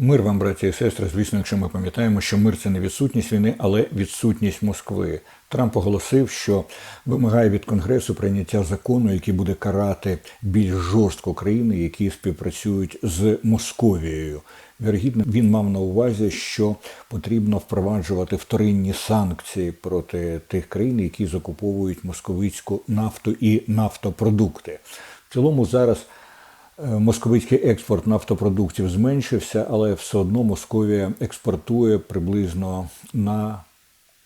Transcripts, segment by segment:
Мир вам, браті і сестри, звісно, якщо ми пам'ятаємо, що мир це не відсутність війни, але відсутність Москви. Трамп оголосив, що вимагає від Конгресу прийняття закону, який буде карати більш жорстко країни, які співпрацюють з Московією. Вірогідно, він мав на увазі, що потрібно впроваджувати вторинні санкції проти тих країн, які закуповують московицьку нафту і нафтопродукти. В цілому зараз. Е, Московицький експорт нафтопродуктів зменшився, але все одно Московія експортує приблизно на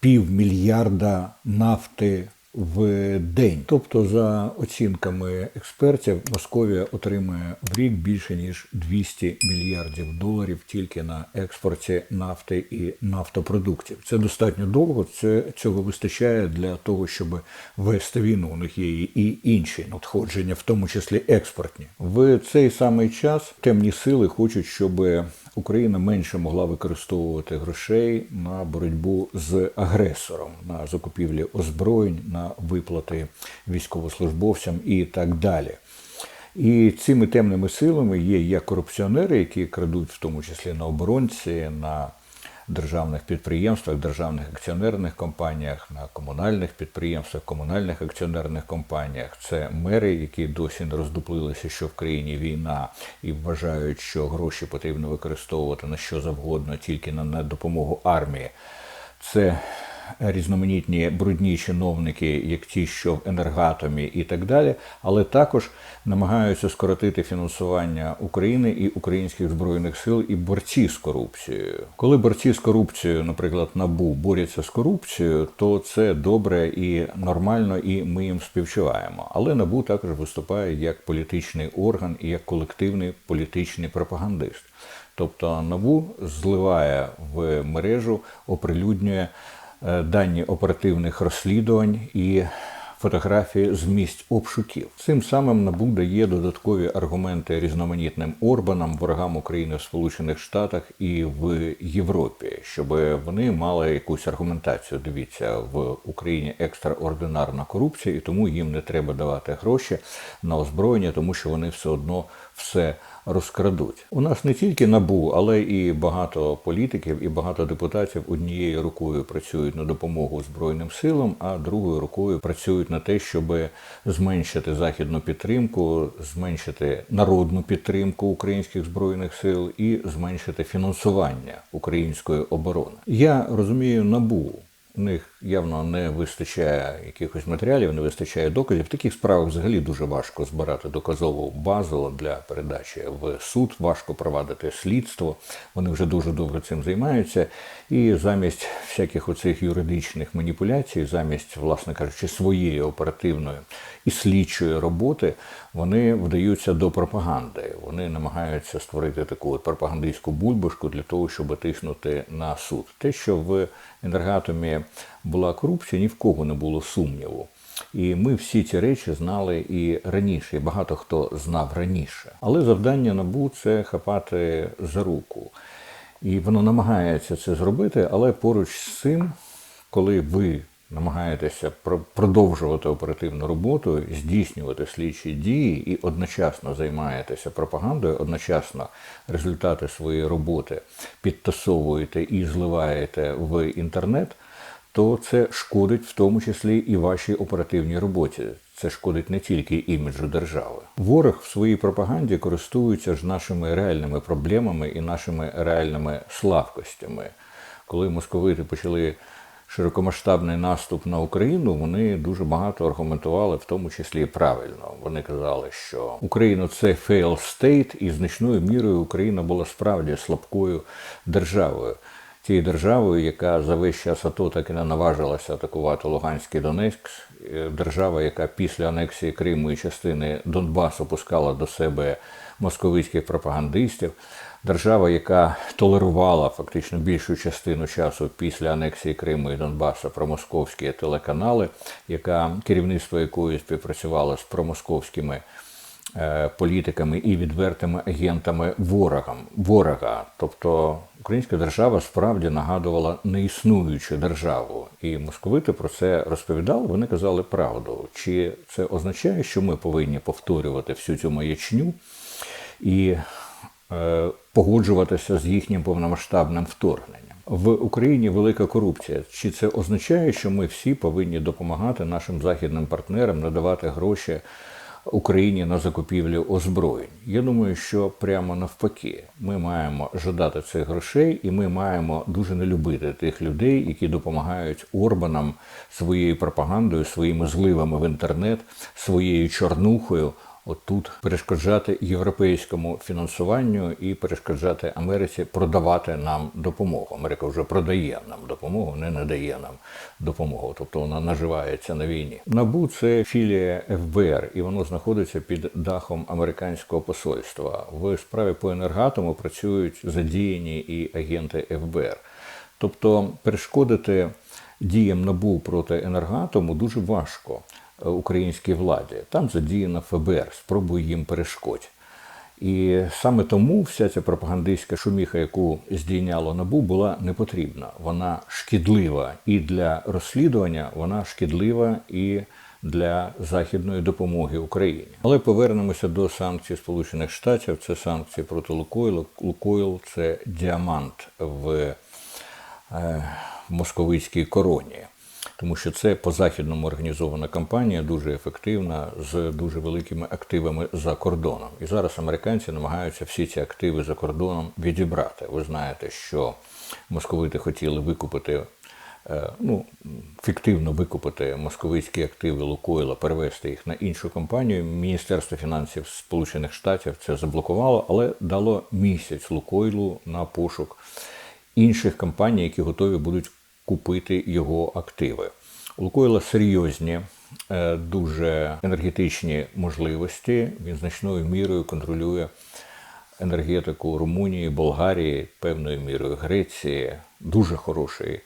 півмільярда нафти в день. Тобто, за оцінками експертів, Московія отримує в рік більше ніж 200 мільярдів доларів тільки на експорті нафти і нафтопродуктів. Це достатньо довго. Це цього вистачає для того, щоб вести війну. У них є і інші надходження, в тому числі експортні. В цей самий час темні сили хочуть, щоб Україна менше могла використовувати грошей на боротьбу з агресором, на закупівлі озброєнь, на виплати військовослужбовцям і так далі. І цими темними силами є як корупціонери, які крадуть в тому числі на оборонці, на державних підприємствах, державних акціонерних компаніях, на комунальних підприємствах, комунальних акціонерних компаніях. Це мери, які досі не роздуплилися, що в країні війна, і вважають, що гроші потрібно використовувати на що завгодно, тільки на, допомогу армії. Це різноманітні брудні чиновники, як ті, що в енергатомі і так далі, але також намагаються скоротити фінансування України і українських збройних сил і борці з корупцією. Коли борці з корупцією, наприклад, набу борються з корупцією, то це добре і нормально, і ми їм співчуваємо. Але набу також виступає як політичний орган і як колективний політичний пропагандист. Тобто НАБУ зливає в мережу, оприлюднює дані оперативних розслідувань і фотографії з місць обшуків. Цим самим НАБУ дає додаткові аргументи різноманітним Орбанам, ворогам України в Сполучених Штатах і в Європі, щоб вони мали якусь аргументацію. Дивіться, в Україні екстраординарна корупція, і тому їм не треба давати гроші на озброєння, тому що вони все одно все розкрадуть. У нас не тільки набу, але і багато політиків і багато депутатів однією рукою працюють на допомогу збройним силам, а другою рукою працюють на те, щоб зменшити західну підтримку, зменшити народну підтримку українських збройних сил і зменшити фінансування української оборони. Я розумію набу. У них явно не вистачає якихось матеріалів, не вистачає доказів. В таких справах взагалі дуже важко збирати доказову базу для передачі в суд, важко провадити слідство. Вони вже дуже добре цим займаються. І замість всяких оцих юридичних маніпуляцій, замість, власне кажучи, своєї оперативної і слідчої роботи, вони вдаються до пропаганди. Вони намагаються створити таку от пропагандистську бульбашку для того, щоб тиснути на суд. Те, що в енергатомі була корупція, ні в кого не було сумніву. І ми всі ці речі знали і раніше, і багато хто знав раніше. Але завдання набу це хапати за руку. І воно намагається це зробити, але поруч з цим, коли ви намагаєтеся продовжувати оперативну роботу, здійснювати слідчі дії і одночасно займаєтеся пропагандою, одночасно результати своєї роботи підтасовуєте і зливаєте в інтернет, то це шкодить в тому числі і вашій оперативній роботі. Це шкодить не тільки іміджу держави. Ворог в своїй пропаганді користується ж нашими реальними проблемами і нашими реальними слабкостями. Коли московити почали широкомасштабний наступ на Україну, вони дуже багато аргументували, в тому числі правильно. Вони казали, що Україна це fail state, і значною мірою Україна була справді слабкою державою. Тією державою, яка за весь час АТО так і не наважилася атакувати Луганський Донецьк, держава, яка після анексії Криму і частини Донбасу пускала до себе московицьких пропагандистів, держава, яка толерувала фактично більшу частину часу після анексії Криму і Донбасу промосковські телеканали, яка керівництво якої співпрацювало з промосковськими е, політиками і відвертими агентами ворогам ворога. Тобто українська держава справді нагадувала неіснуючу державу, і московити про це розповідали. Вони казали правду. Чи це означає, що ми повинні повторювати всю цю маячню і погоджуватися з їхнім повномасштабним вторгненням. В Україні велика корупція. Чи це означає, що ми всі повинні допомагати нашим західним партнерам надавати гроші Україні на закупівлю озброєнь? Я думаю, що прямо навпаки, ми маємо жадати цих грошей, і ми маємо дуже не любити тих людей, які допомагають Орбанам своєю пропагандою, своїми зливами в інтернет, своєю чорнухою. Отут перешкоджати європейському фінансуванню і перешкоджати Америці продавати нам допомогу. Америка вже продає нам допомогу, не надає нам допомогу. Тобто вона наживається на війні. Набу це філія ФБР, і воно знаходиться під дахом американського посольства. В справі по енергатому працюють задіяні і агенти ФБР. Тобто перешкодити діям набу проти енергатому дуже важко українській владі. Там задіяна ФБР, спробує їм перешкодь. І саме тому вся ця пропагандистська шуміха, яку здійняло набу, була не потрібна. Вона шкідлива і для розслідування, вона шкідлива і для західної допомоги Україні. Але повернемося до санкцій Сполучених Штатів. Це санкції проти Лукойлу. Лукойл це діамант в е, московицькій короні тому що це по-західному організована кампанія, дуже ефективна, з дуже великими активами за кордоном. І зараз американці намагаються всі ці активи за кордоном відібрати. Ви знаєте, що московити хотіли викупити. Е, ну, фіктивно викупити московицькі активи Лукойла, перевести їх на іншу компанію. Міністерство фінансів Сполучених Штатів це заблокувало, але дало місяць Лукойлу на пошук інших компаній, які готові будуть купити його активи. У Лукойла серйозні, е, дуже енергетичні можливості. Він значною мірою контролює енергетику Румунії, Болгарії, певною мірою Греції. Дуже хороший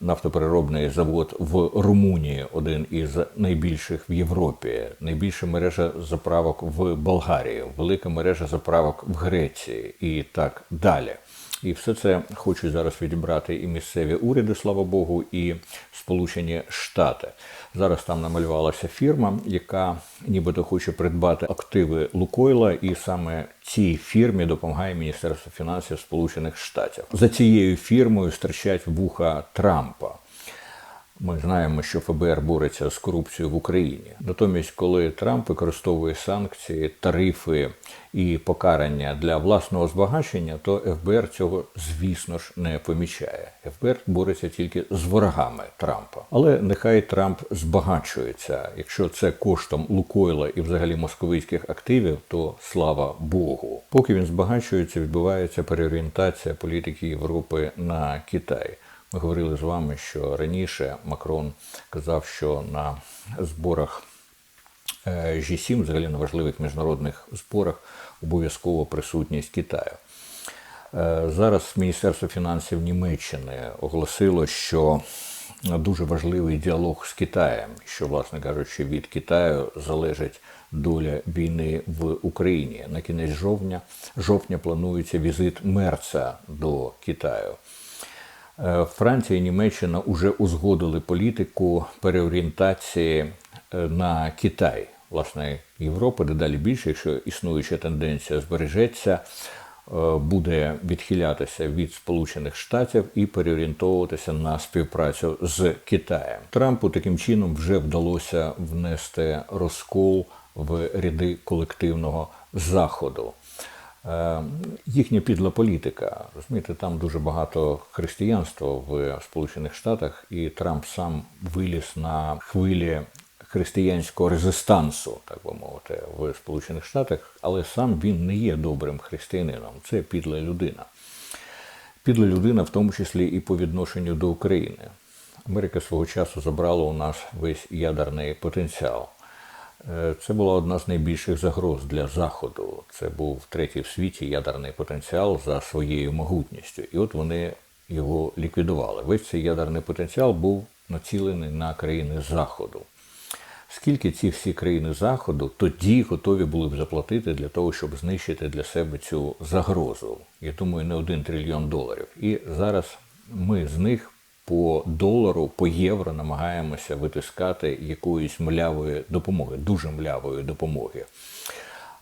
нафтопереробний завод в Румунії, один із найбільших в Європі. Найбільша мережа заправок в Болгарії, велика мережа заправок в Греції і так далі. І все це хочуть зараз відібрати і місцеві уряди, слава Богу, і Сполучені Штати. Зараз там намалювалася фірма, яка нібито хоче придбати активи Лукойла, і саме цій фірмі допомагає Міністерство фінансів Сполучених Штатів. За цією фірмою стирчать вуха Трампа. Ми знаємо, що ФБР бореться з корупцією в Україні. Натомість, коли Трамп використовує санкції, тарифи і покарання для власного збагачення, то ФБР цього, звісно ж, не помічає. ФБР бореться тільки з ворогами Трампа. Але нехай Трамп збагачується. Якщо це коштом Лукойла і взагалі московицьких активів, то слава Богу. Поки він збагачується, відбувається переорієнтація політики Європи на Китай. Ми говорили з вами, що раніше Макрон казав, що на зборах G7, взагалі на важливих міжнародних зборах, обов'язково присутність Китаю. Е, зараз Міністерство фінансів Німеччини оголосило, що дуже важливий діалог з Китаєм, що, власне кажучи, від Китаю залежить доля війни в Україні. На кінець жовтня жовтня планується візит Мерца до Китаю. Е, Франція і Німеччина вже узгодили політику переорієнтації е, на Китай. Власне, Європа дедалі більше, якщо існуюча тенденція збережеться, е, буде відхилятися від Сполучених Штатів і переорієнтовуватися на співпрацю з Китаєм. Трампу таким чином вже вдалося внести розкол в ряди колективного заходу. Е, їхня підла політика. Розумієте, там дуже багато християнства в Сполучених Штатах, і Трамп сам виліз на хвилі християнського резистансу, так би мовити, в Сполучених Штатах, але сам він не є добрим християнином. Це підла людина. Підла людина, в тому числі і по відношенню до України. Америка свого часу забрала у нас весь ядерний потенціал. Е, це була одна з найбільших загроз для Заходу. Це був третій в світі ядерний потенціал за своєю могутністю. І от вони його ліквідували. Весь цей ядерний потенціал був націлений на країни Заходу. Скільки ці всі країни Заходу тоді готові були б заплатити для того, щоб знищити для себе цю загрозу? Я думаю, не один трильйон доларів. І зараз ми з них по долару, по євро намагаємося витискати якоїсь млявої допомоги, дуже млявої допомоги.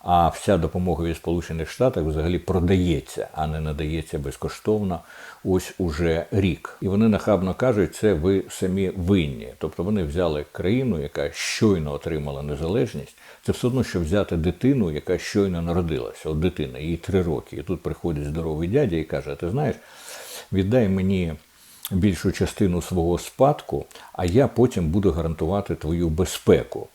А вся допомога від Сполучених Штатів взагалі продається, а не надається безкоштовно. Ось уже рік. І вони нахабно кажуть, це ви самі винні. Тобто вони взяли країну, яка щойно отримала незалежність. Це все одно, що взяти дитину, яка щойно народилася. От дитина, їй три роки. І тут приходить здоровий дядя і каже: Ти знаєш, віддай мені більшу частину свого спадку, а я потім буду гарантувати твою безпеку.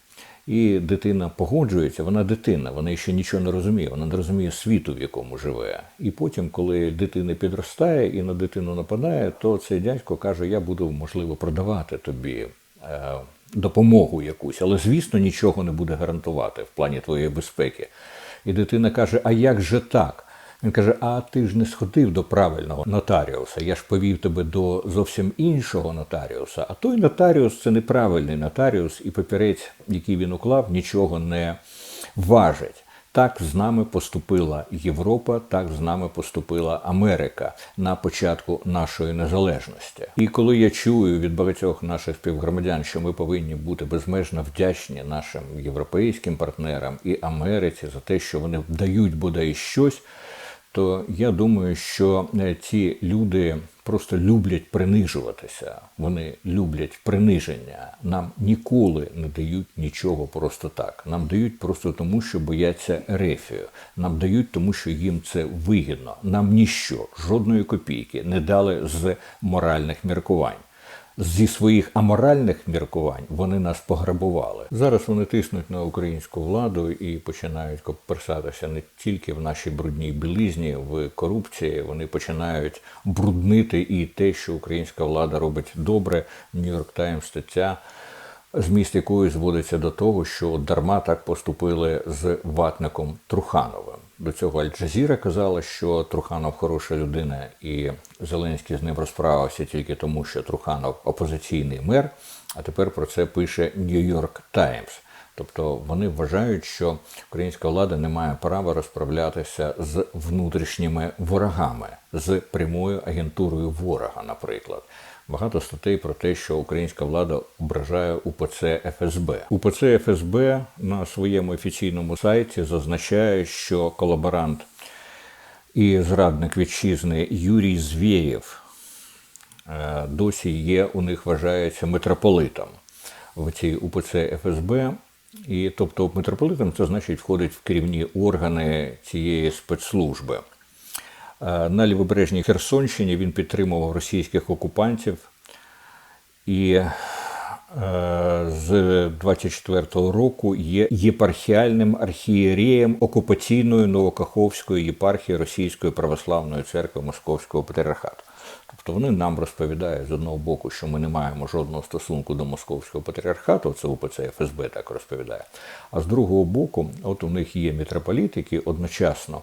І дитина погоджується, вона дитина, вона ще нічого не розуміє, вона не розуміє світу, в якому живе. І потім, коли дитина підростає і на дитину нападає, то цей дядько каже: Я буду, можливо, продавати тобі е, допомогу якусь, але, звісно, нічого не буде гарантувати в плані твоєї безпеки. І дитина каже: А як же так? Він каже: А ти ж не сходив до правильного нотаріуса. Я ж повів тебе до зовсім іншого нотаріуса. А той нотаріус це неправильний нотаріус, і папірець, який він уклав, нічого не важить. Так з нами поступила Європа, так з нами поступила Америка на початку нашої незалежності. І коли я чую від багатьох наших співгромадян, що ми повинні бути безмежно вдячні нашим європейським партнерам і Америці за те, що вони дають бодай щось то я думаю, що е, ці люди просто люблять принижуватися. Вони люблять приниження. Нам ніколи не дають нічого просто так. Нам дають просто тому, що бояться рефію. Нам дають тому, що їм це вигідно. Нам ніщо, жодної копійки не дали з моральних міркувань зі своїх аморальних міркувань вони нас пограбували. Зараз вони тиснуть на українську владу і починають коперсатися не тільки в нашій брудній білизні, в корупції. Вони починають бруднити і те, що українська влада робить добре. Нью-Йорк Таймс стаття. Зміст якої зводиться до того, що дарма так поступили з ватником Трухановим. До цього Аль-Джазіра казала, що Труханов хороша людина, і Зеленський з ним розправився тільки тому, що Труханов опозиційний мер. А тепер про це пише Нью-Йорк Таймс. Тобто вони вважають, що українська влада не має права розправлятися з внутрішніми ворогами, з прямою агентурою ворога, наприклад багато статей про те, що українська влада ображає УПЦ ФСБ. УПЦ ФСБ на своєму офіційному сайті зазначає, що колаборант і зрадник вітчизни Юрій Звєєв е, досі є, у них вважається митрополитом в цій УПЦ ФСБ. І тобто митрополитом це значить входить в керівні органи цієї спецслужби. Е, на лівобережній Херсонщині він підтримував російських окупантів і е, з 24-го року є єпархіальним архієреєм окупаційної Новокаховської єпархії Російської православної церкви Московського патріархату. Тобто вони нам розповідають з одного боку, що ми не маємо жодного стосунку до московського патріархату, це УПЦ ФСБ так розповідає. А з другого боку, от у них є мітрополіт, який одночасно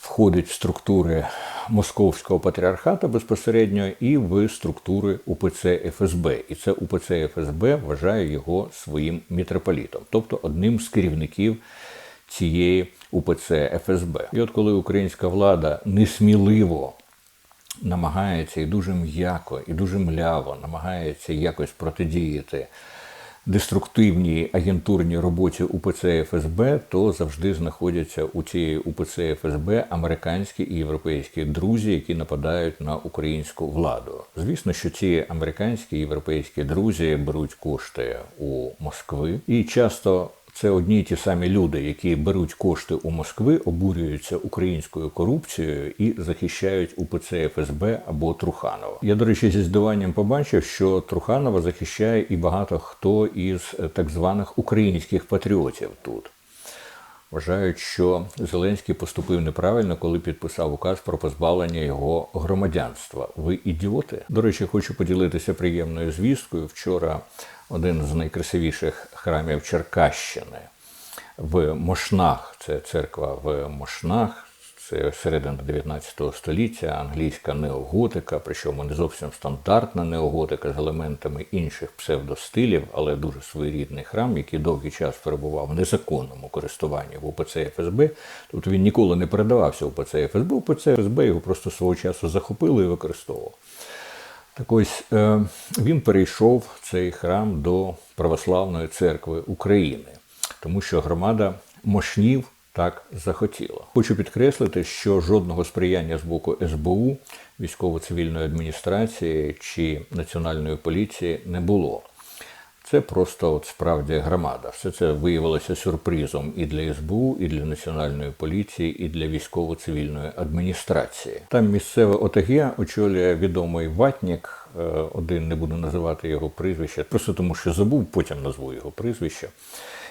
входить в структури Московського патріархату безпосередньо і в структури УПЦ ФСБ. І це УПЦ ФСБ вважає його своїм мітрополітом, тобто одним з керівників цієї УПЦ ФСБ. І от коли українська влада несміливо намагається і дуже м'яко, і дуже мляво намагається якось протидіяти деструктивній агентурній роботі УПЦ ФСБ, то завжди знаходяться у цієї УПЦ ФСБ американські і європейські друзі, які нападають на українську владу. Звісно, що ці американські і європейські друзі беруть кошти у Москви і часто це одні й ті самі люди, які беруть кошти у Москви, обурюються українською корупцією і захищають УПЦ ФСБ або Труханова. Я, до речі, зі здиванням побачив, що Труханова захищає і багато хто із так званих українських патріотів тут. Вважають, що Зеленський поступив неправильно, коли підписав указ про позбавлення його громадянства. Ви ідіоти? До речі, хочу поділитися приємною звісткою. Вчора один з найкрасивіших храмів Черкащини в Мошнах. Це церква в Мошнах. Це середина 19 століття, англійська неоготика, причому не зовсім стандартна неоготика з елементами інших псевдостилів, але дуже своєрідний храм, який довгий час перебував в незаконному користуванні в УПЦ ФСБ. Тобто він ніколи не передавався УПЦ ФСБ, УПЦ ФСБ його просто свого часу захопили і використовував. Так ось е, він перейшов цей храм до Православної церкви України, тому що громада мошнів так захотіла. Хочу підкреслити, що жодного сприяння з боку СБУ, військово-цивільної адміністрації чи національної поліції не було. Це просто от справді громада. Все це виявилося сюрпризом і для СБУ, і для національної поліції, і для військово-цивільної адміністрації. Там місцеве ОТГ очолює відомий ватнік. е, Один не буду називати його прізвище, просто тому що забув, потім назву його прізвище.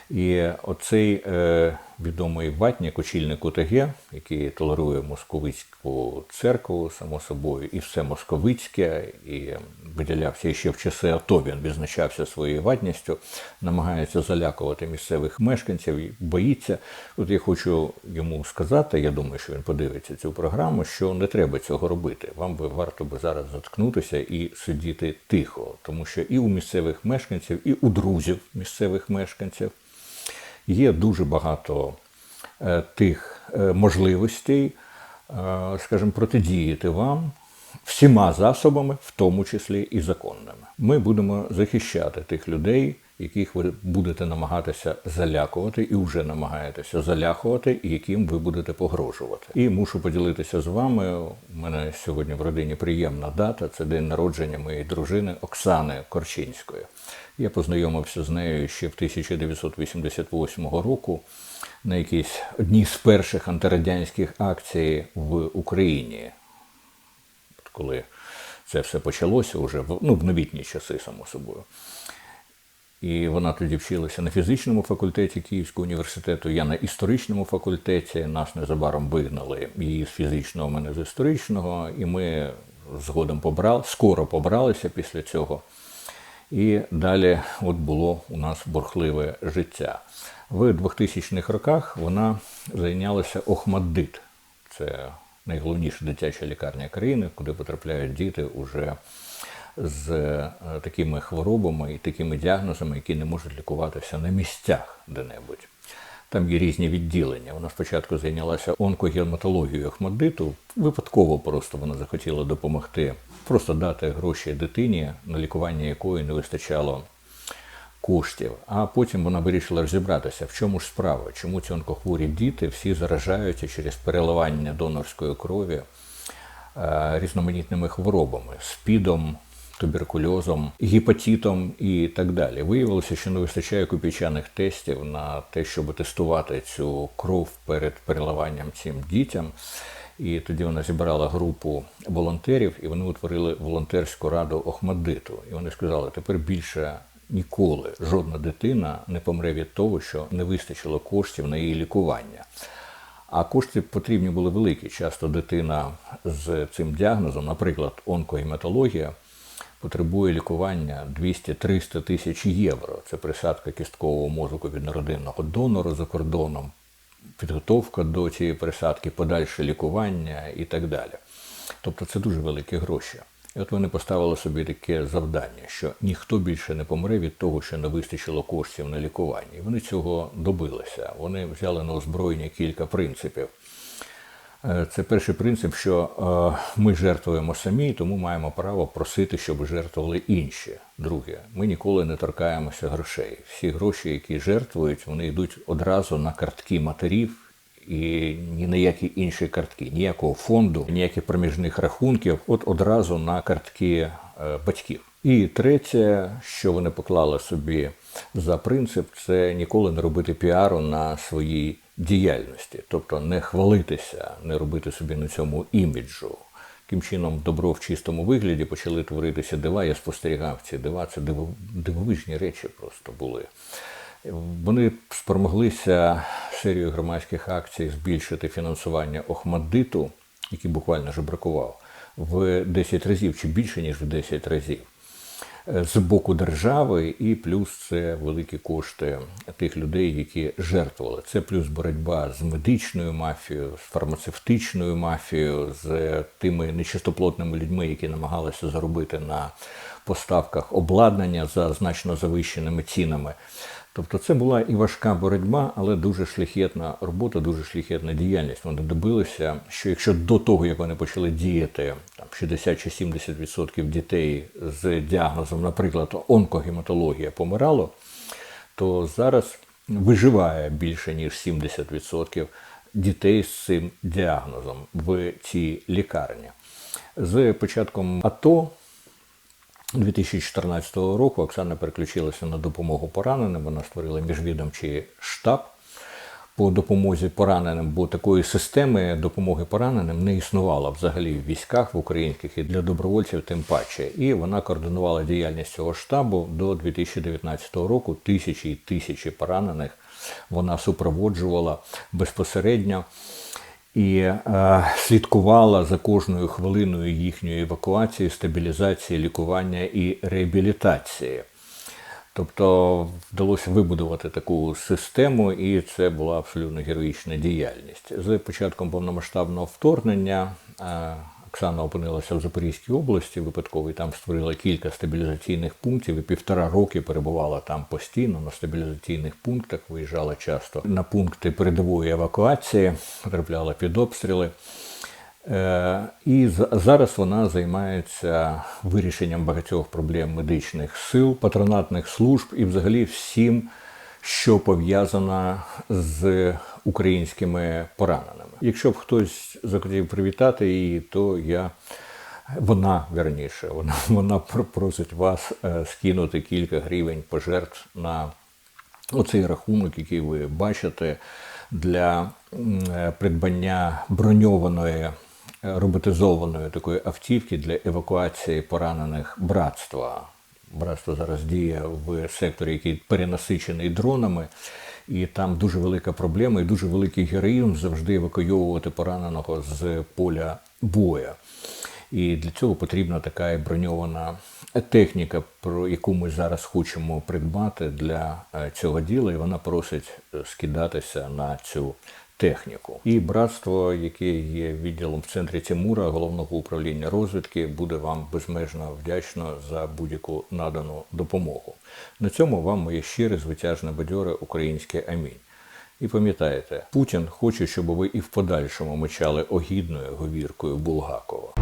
І оцей е, відомий ватнік, очільник ОТГ, який толерує московицьку церкву, само собою, і все московицьке, і виділявся ще в часи АТО, він відзначався своєю ватністю, намагається залякувати місцевих мешканців, боїться. От я хочу йому сказати, я думаю, що він подивиться цю програму, що не треба цього робити. Вам би варто би зараз заткнутися і сидіти тихо, тому що і у місцевих мешканців, і у друзів місцевих мешканців є дуже багато е, тих е, можливостей, е, скажімо, протидіяти вам всіма засобами, в тому числі і законними. Ми будемо захищати тих людей, яких ви будете намагатися залякувати, і вже намагаєтеся залякувати, і яким ви будете погрожувати. І мушу поділитися з вами. У мене сьогодні в родині приємна дата. Це день народження моєї дружини Оксани Корчинської. Я познайомився з нею ще в 1988 року на якійсь одній з перших антирадянських акцій в Україні, От коли це все почалося вже в, ну, в новітні часи, само собою. І вона тоді вчилася на фізичному факультеті Київського університету, я на історичному факультеті. Нас незабаром вигнали її з фізичного, мене з історичного, і ми згодом побрали, скоро побралися після цього. І далі от було у нас бурхливе життя. В 2000-х роках вона зайнялася Охмаддит. Це найголовніша дитяча лікарня країни, куди потрапляють діти уже з е, такими хворобами і такими діагнозами, які не можуть лікуватися на місцях де-небудь. Там є різні відділення. Вона спочатку зайнялася онкогематологією Ахмадиту. Випадково просто вона захотіла допомогти, просто дати гроші дитині, на лікування якої не вистачало коштів. А потім вона вирішила розібратися, в чому ж справа, чому ці онкохворі діти всі заражаються через переливання донорської крові е, різноманітними хворобами, спідом, туберкульозом, гепатитом і так далі. Виявилося, що не вистачає копійчаних тестів на те, щоб тестувати цю кров перед переливанням цим дітям. І тоді вона зібрала групу волонтерів, і вони утворили волонтерську раду Охмадиту. І вони сказали, тепер більше ніколи жодна дитина не помре від того, що не вистачило коштів на її лікування. А кошти потрібні були великі. Часто дитина з цим діагнозом, наприклад, онкогематологія, потребує лікування 200-300 тисяч євро. Це присадка кісткового мозку від народинного донора за кордоном, підготовка до цієї присадки, подальше лікування і так далі. Тобто це дуже великі гроші. І от вони поставили собі таке завдання, що ніхто більше не помре від того, що не вистачило коштів на лікування. І вони цього добилися. Вони взяли на озброєння кілька принципів. Е, Це перший принцип, що е, ми жертвуємо самі, тому маємо право просити, щоб жертвували інші. Друге, ми ніколи не торкаємося грошей. Всі гроші, які жертвують, вони йдуть одразу на картки матерів і ні на які інші картки, ніякого фонду, ніяких проміжних рахунків, от одразу на картки е, батьків. І третє, що вони поклали собі за принцип, це ніколи не робити піару на своїй діяльності, тобто не хвалитися, не робити собі на цьому іміджу. Таким чином, добро в чистому вигляді почали творитися дива. Я спостерігав ці дива. Це диво- дивовижні речі просто були. Вони спромоглися серію громадських акцій збільшити фінансування Охмаддиту, який буквально жебракував, в 10 разів чи більше, ніж в 10 разів з боку держави, і плюс це великі кошти тих людей, які жертвували. Це плюс боротьба з медичною мафією, з фармацевтичною мафією, з тими нечистоплотними людьми, які намагалися заробити на поставках обладнання за значно завищеними цінами. Тобто це була і важка боротьба, але дуже шляхетна робота, дуже шляхетна діяльність. Вони добилися, що якщо до того, як вони почали діяти, там 60 чи 70% дітей з діагнозом, наприклад, онкогематологія помирало, то зараз виживає більше ніж 70% дітей з цим діагнозом в цій лікарні. З початком АТО 2014 року Оксана переключилася на допомогу пораненим. Вона створила міжвідомчий штаб по допомозі пораненим, бо такої системи допомоги пораненим не існувало взагалі в військах в українських і для добровольців тим паче. І вона координувала діяльність цього штабу до 2019 року. Тисячі і тисячі поранених вона супроводжувала безпосередньо і е, слідкувала за кожною хвилиною їхньої евакуації, стабілізації, лікування і реабілітації. Тобто вдалося вибудувати таку систему, і це була абсолютно героїчна діяльність. З початком повномасштабного вторгнення е, Оксана опинилася в Запорізькій області випадково і там створила кілька стабілізаційних пунктів і півтора роки перебувала там постійно на стабілізаційних пунктах, виїжджала часто на пункти передової евакуації, потрапляла під обстріли. Е, І зараз вона займається вирішенням багатьох проблем медичних сил, патронатних служб і взагалі всім, що пов'язано з українськими пораненими. Якщо б хтось захотів привітати її, то я. Вона верніше, вона, вона просить вас е, скинути кілька гривень пожертв на оцей рахунок, який ви бачите, для е, придбання броньованої е, роботизованої такої автівки для евакуації поранених братства. Братство зараз діє в секторі, який перенасичений дронами, і там дуже велика проблема і дуже великий героїзм завжди евакуйовувати пораненого з поля бою. І для цього потрібна така броньована техніка, про яку ми зараз хочемо придбати для е, цього діла, і вона просить е, скидатися на цю техніку. І братство, яке є відділом в центрі Тимура, головного управління розвідки, буде вам безмежно вдячно за будь-яку надану допомогу. На цьому вам моє щире, звитяжне бадьоре українське амінь. І пам'ятайте, Путін хоче, щоб ви і в подальшому мечали огідною говіркою Булгакова.